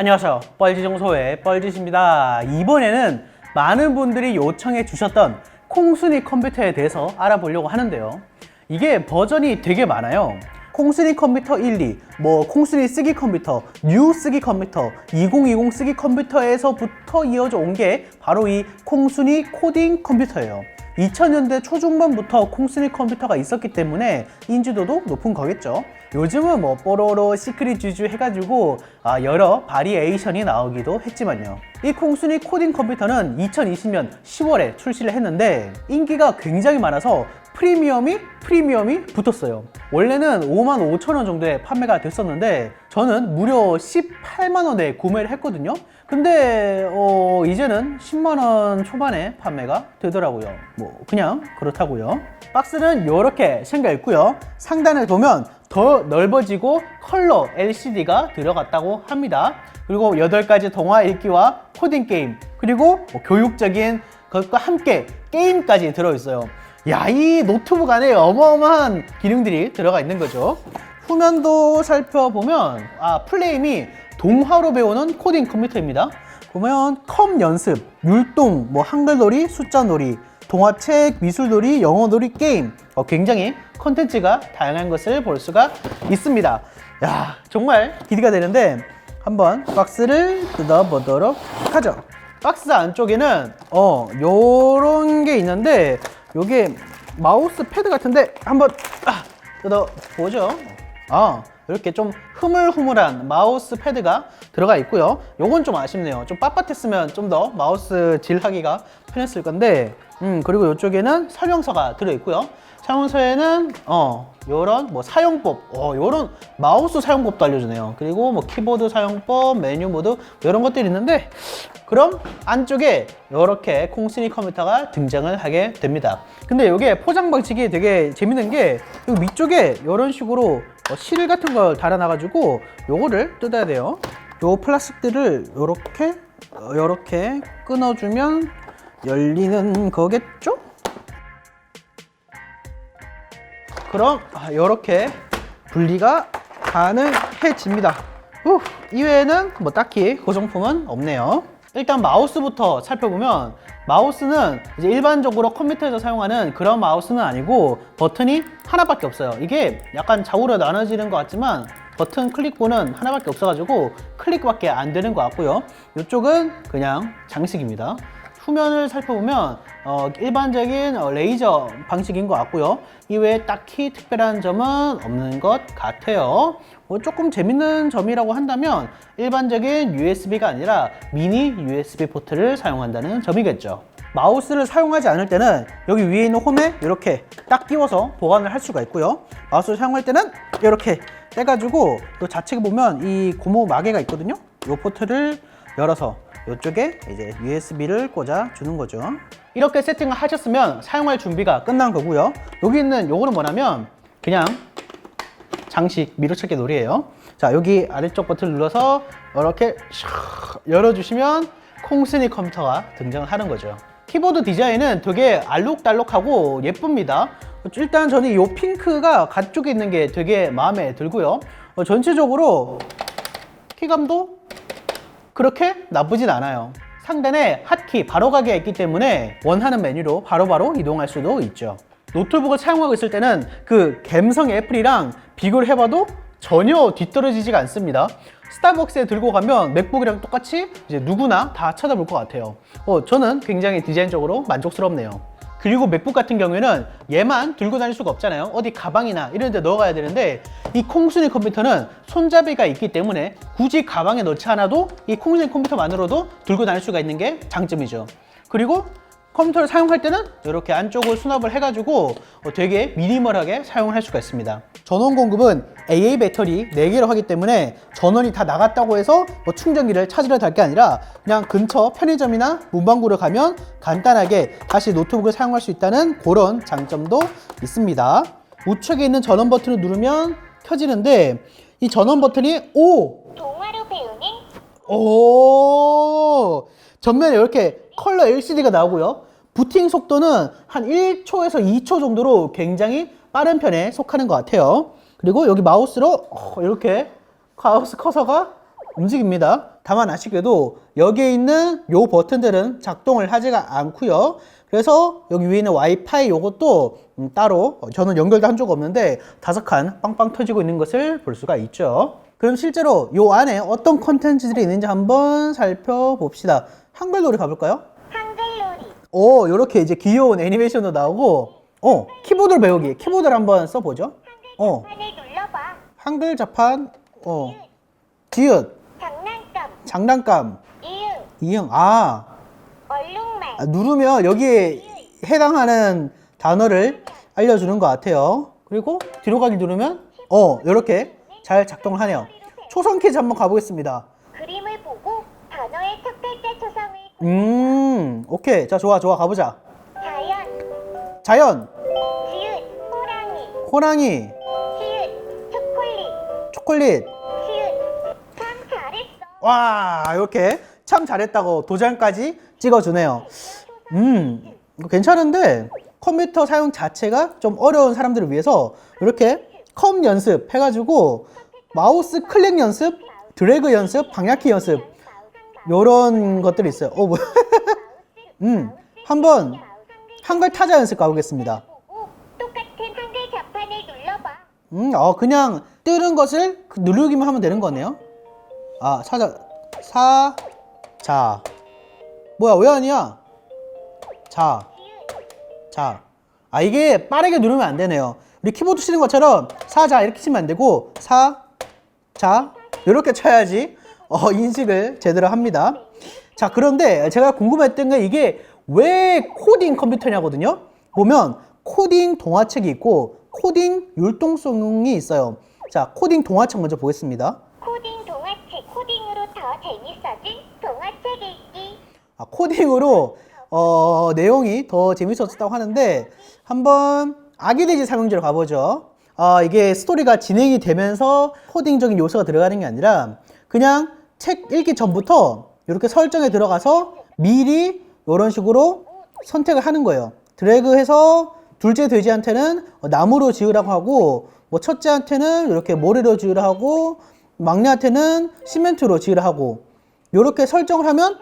안녕하세요. 뻘지정소의 뻘짓입니다. 이번에는 많은 분들이 요청해 주셨던 콩순이 컴퓨터에 대해서 알아보려고 하는데요. 이게 버전이 되게 많아요. 콩순이 컴퓨터 1, 2, 뭐 콩순이 쓰기 컴퓨터, 뉴 쓰기 컴퓨터, 2020 쓰기 컴퓨터에서부터 이어져 온 게 바로 이 콩순이 코딩 컴퓨터예요. 2000년대 초중반부터 콩순이 컴퓨터가 있었기 때문에 인지도도 높은 거겠죠. 요즘은 뭐 뽀로로, 시크릿 주주 해가지고 아, 여러 바리에이션이 나오기도 했지만요. 이 콩순이 코딩 컴퓨터는 2020년 10월에 출시를 했는데 인기가 굉장히 많아서 프리미엄이 프리미엄이 붙었어요. 원래는 5만 5천 원 정도에 판매가 됐었는데 저는 무려 18만 원에 구매를 했거든요. 근데 어, 이제는 10만 원 초반에 판매가 되더라고요. 뭐 그냥 그렇다고요. 박스는 이렇게 생겨 있고요. 상단을 보면 더 넓어지고 컬러 LCD가 들어갔다고 합니다. 그리고 8가지 동화 읽기와 코딩 게임 그리고 뭐 교육적인 것과 함께 게임까지 들어있어요. 야, 이 노트북 안에 어마어마한 기능들이 들어가 있는 거죠. 후면도 살펴보면 아, 플레임이 동화로 배우는 코딩 컴퓨터입니다. 보면 컴 연습, 율동, 뭐 한글놀이, 숫자놀이, 동화책, 미술놀이, 영어놀이, 게임 어, 굉장히 컨텐츠가 다양한 것을 볼 수가 있습니다. 야, 정말 기대가 되는데 한번 박스를 뜯어보도록 하죠. 박스 안쪽에는 어 요런 게 있는데 요게 마우스 패드 같은데 한번 아, 뜯어 보죠. 아 이렇게 좀 흐물흐물한 마우스 패드가 들어가 있고요. 요건 좀 아쉽네요. 좀 빳빳했으면 좀 더 마우스 질하기가 편했을 건데 음 그리고 이쪽에는 설명서가 들어 있고요. 설명서에는 어 요런 뭐 사용법, 어 요런 마우스 사용법도 알려주네요. 그리고 뭐 키보드 사용법, 메뉴 모드 이런 것들이 있는데 그럼 안쪽에 이렇게 콩스니 컴퓨터가 등장을 하게 됩니다. 근데 이게 포장 방식이 되게 재밌는 게 여기 위쪽에 이런 식으로 어, 실 같은 걸 달아놔 가지고 요거를 뜯어야 돼요. 요 플라스틱들을 요렇게 어, 요렇게 끊어주면 열리는 거겠죠? 그럼 아, 요렇게 분리가 가능해집니다. 후, 이외에는 뭐 딱히 고정품은 없네요. 일단 마우스부터 살펴보면 마우스는 이제 일반적으로 컴퓨터에서 사용하는 그런 마우스는 아니고 버튼이 하나밖에 없어요. 이게 약간 좌우로 나눠지는 것 같지만 버튼 클릭본은 하나밖에 없어가지고 클릭밖에 안 되는 것 같고요. 이쪽은 그냥 장식입니다. 후면을 살펴보면 어, 일반적인 어, 레이저 방식인 것 같고요. 이외에 딱히 특별한 점은 없는 것 같아요. 뭐 조금 재밌는 점이라고 한다면 일반적인 USB가 아니라 미니 USB 포트를 사용한다는 점이겠죠. 마우스를 사용하지 않을 때는 여기 위에 있는 홈에 이렇게 딱 끼워서 보관을 할 수가 있고요. 마우스를 사용할 때는 이렇게 떼가지고 또 좌측에 보면 이 고무 마개가 있거든요. 이 포트를 열어서 이쪽에 이제 USB를 꽂아 주는 거죠. 이렇게 세팅을 하셨으면 사용할 준비가 끝난 거고요. 여기 있는 요거는 뭐냐면 그냥 장식 미로찾기 놀이에요. 자, 여기 아래쪽 버튼을 눌러서 이렇게 샥 열어주시면 콩스니 컴퓨터가 등장하는 거죠. 키보드 디자인은 되게 알록달록하고 예쁩니다. 일단 저는 이 핑크가 가쪽에 있는 게 되게 마음에 들고요. 어, 전체적으로 키감도 그렇게 나쁘진 않아요. 상단에 핫키 바로 가기가 있기 때문에 원하는 메뉴로 바로 바로 이동할 수도 있죠. 노트북을 사용하고 있을 때는 그 갬성 애플이랑 비교를 해봐도 전혀 뒤떨어지지가 않습니다. 스타벅스에 들고 가면 맥북이랑 똑같이 이제 누구나 다 쳐다볼 것 같아요. 어, 저는 굉장히 디자인적으로 만족스럽네요. 그리고 맥북 같은 경우에는 얘만 들고 다닐 수가 없잖아요. 어디 가방이나 이런 데 넣어가야 되는데 이 콩순이 컴퓨터는 손잡이가 있기 때문에 굳이 가방에 넣지 않아도 이 콩순이 컴퓨터만으로도 들고 다닐 수가 있는 게 장점이죠. 그리고 컴퓨터를 사용할 때는 이렇게 안쪽을 수납을 해가지고 어, 되게 미니멀하게 사용을 할 수가 있습니다. 전원 공급은 AA 배터리 4개로 하기 때문에 전원이 다 나갔다고 해서 뭐 충전기를 찾으러 갈게 아니라 그냥 근처 편의점이나 문방구를 가면 간단하게 다시 노트북을 사용할 수 있다는 그런 장점도 있습니다. 우측에 있는 전원 버튼을 누르면 켜지는데 이 전원 버튼이 오! 동화로 배우는 오 전면에 이렇게 컬러 LCD가 나오고요. 부팅 속도는 한 1초에서 2초 정도로 굉장히 빠른 편에 속하는 것 같아요. 그리고 여기 마우스로 어, 이렇게 마우스 커서가 움직입니다. 다만 아쉽게도 여기에 있는 요 버튼들은 작동을 하지가 않고요. 그래서 여기 위에 있는 와이파이 요것도 음, 따로 어, 저는 연결도 한 적 없는데 다섯 칸 빵빵 터지고 있는 것을 볼 수가 있죠. 그럼 실제로 요 안에 어떤 컨텐츠들이 있는지 한번 살펴봅시다. 한글놀이 가볼까요? 오, 요렇게 이제 귀여운 애니메이션도 나오고, 어, 키보드를 배우기. 키보드를 한번 써보죠. 어, 한글 자판, 어, 디귿, 장난감 장난감, 이응 이응, 아, 얼룩말 아, 누르면 여기에 해당하는 단어를 알려주는 것 같아요. 그리고 뒤로 가기 누르면, 어, 요렇게 잘 작동을 하네요. 초성 퀴즈 한번 가보겠습니다. 그림을 보고 단어의 첫 글자 초성을 음, 오케이. 자, 좋아, 좋아. 가보자. 자연. 자연, 지읒. 호랑이. 호랑이, 시읒. 초콜릿. 초콜릿, 시읒. 참 잘했어. 와 이렇게 참 잘했다고 도장까지 찍어주네요. 음 이거 괜찮은데 컴퓨터 사용 자체가 좀 어려운 사람들을 위해서 이렇게 컴 연습 해가지고 마우스 클릭 연습 드래그 연습 방향키 연습 요런 것들이 있어요 어 뭐야 음 한번 한글 타자 연습 가보겠습니다 보고 똑같은 한글 자판을 눌러봐 음, 어, 그냥 뜨는 것을 그 누르기만 하면 되는 거네요. 아, 찾아, 사, 자. 뭐야, 왜 아니야? 자, 자. 아, 이게 빠르게 누르면 안 되네요. 우리 키보드 치는 것처럼 사, 자, 이렇게 치면 안 되고, 사, 자, 이렇게 쳐야지, 어, 인식을 제대로 합니다. 자, 그런데 제가 궁금했던 게 이게 왜 코딩 컴퓨터냐거든요? 보면 코딩 동화책이 있고 코딩 율동성이 있어요. 자, 코딩 동화책 먼저 보겠습니다. 코딩 동화책 코딩으로 더 재밌어진 동화책 읽기 아, 코딩으로 어, 내용이 더 재밌었다고 하는데 한번 아기 돼지 삼형제로 가보죠. 아, 이게 스토리가 진행이 되면서 코딩적인 요소가 들어가는 게 아니라 그냥 책 읽기 전부터 이렇게 설정에 들어가서 미리 이런 식으로 선택을 하는 거예요. 드래그해서 둘째 돼지한테는 나무로 지으라고 하고 뭐 첫째한테는 이렇게 모래로 지으라 하고 막내한테는 시멘트로 지으라 하고 이렇게 설정을 하면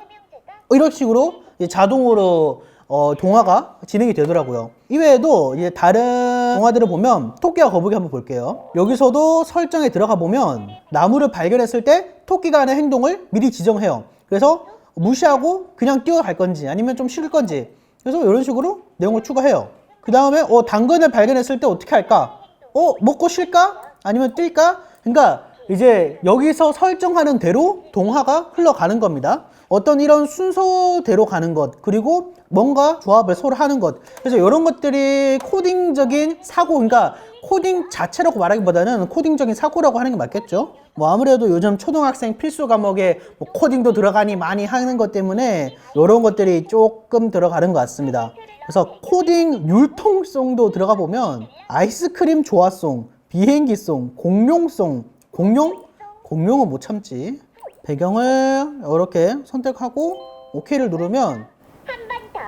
이런 식으로 자동으로 어, 동화가 진행이 되더라고요. 이외에도 이제 다른 동화들을 보면 토끼와 거북이 한번 볼게요. 여기서도 설정에 들어가 보면 나무를 발견했을 때 토끼가 하는 행동을 미리 지정해요. 그래서 무시하고 그냥 뛰어갈 건지 아니면 좀 쉬울 건지 그래서 이런 식으로 내용을 추가해요. 그 다음에 어, 당근을 발견했을 때 어떻게 할까? 어, 먹고 쉴까? 아니면 뛸까? 그러니까 이제 여기서 설정하는 대로 동화가 흘러가는 겁니다. 어떤 이런 순서대로 가는 것, 그리고 뭔가 조합을 서로 하는 것. 그래서 이런 것들이 코딩적인 사고, 그러니까 코딩 자체라고 말하기보다는 코딩적인 사고라고 하는 게 맞겠죠? 뭐 아무래도 요즘 초등학생 필수 과목에 뭐 코딩도 들어가니 많이 하는 것 때문에 이런 것들이 조금 들어가는 것 같습니다. 그래서 코딩 율통성도 들어가 보면 아이스크림 조화송, 비행기송, 공룡송, 공룡? 공룡은 못 참지. 배경을 이렇게 선택하고 OK를 누르면 한 번 더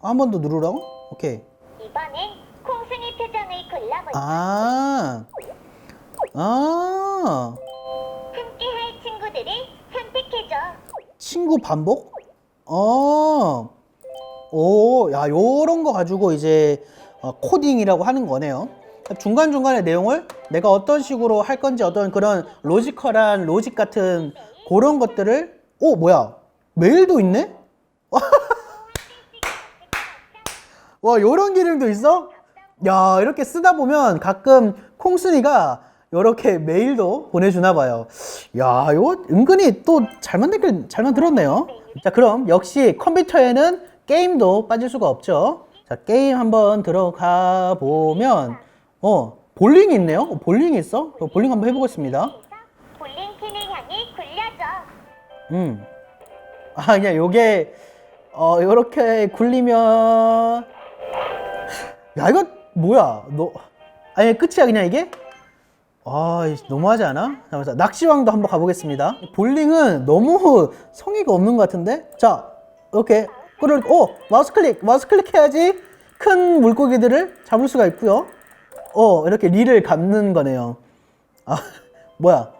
한 번 더 누르라고? 오케이. 이번엔 콩순이 표정을 골라볼까 아, 아, 함께 할 친구들을 선택해줘 친구 반복? 어, 오, 야, 요런 거 가지고 이제 어, 코딩이라고 하는 거네요. 중간중간에 내용을 내가 어떤 식으로 할 건지 어떤 그런 로지컬한 로직 같은 그런 것들을, 오, 뭐야, 메일도 있네? 와, 요런 기능도 있어? 야, 이렇게 쓰다 보면 가끔 콩순이가 이렇게 메일도 보내주나 봐요. 야, 이거 은근히 또 잘 만들긴 잘 만들었네요. 자, 그럼 역시 컴퓨터에는 게임도 빠질 수가 없죠. 자, 게임 한번 들어가 보면, 어, 볼링이 있네요. 어, 볼링이 있어? 저 볼링 한번 해보겠습니다. 볼링핀을 향해 굴려줘 음. 아, 그냥 요게, 어, 요렇게 굴리면. 야, 이거 뭐야? 너, 아니, 끝이야, 그냥 이게? 아, 너무하지 않아? 잠깐만, 낚시왕도 한번 가보겠습니다. 볼링은 너무 성의가 없는 것 같은데? 자, 이렇게 끌을, 오! 마우스 클릭! 마우스 클릭 해야지 큰 물고기들을 잡을 수가 있고요. 어, 이렇게 리를 감는 거네요. 아, 뭐야?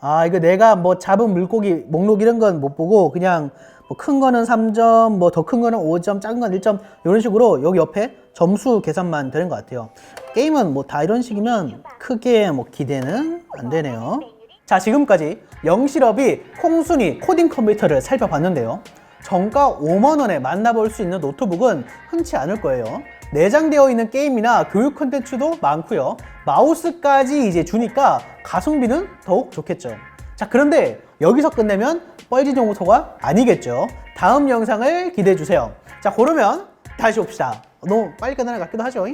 아 이거 내가 뭐 잡은 물고기 목록 이런 건 못 보고 그냥 뭐 큰 거는 3점 뭐 더 큰 거는 5점 작은 건 1점 이런 식으로 여기 옆에 점수 계산만 되는 것 같아요 게임은 뭐 다 이런 식이면 크게 뭐 기대는 안 되네요 자 지금까지 영실업이 콩순이 코딩 컴퓨터를 살펴봤는데요 정가 5만원에 만나볼 수 있는 노트북은 흔치 않을 거예요 내장되어 있는 게임이나 교육 콘텐츠도 많고요. 마우스까지 이제 주니까 가성비는 더욱 좋겠죠. 자 그런데 여기서 끝내면 뻘지 정보소가 아니겠죠. 다음 영상을 기대해 주세요. 자 그러면 다시 옵시다. 너무 빨리 끝나는 것 같기도 하죠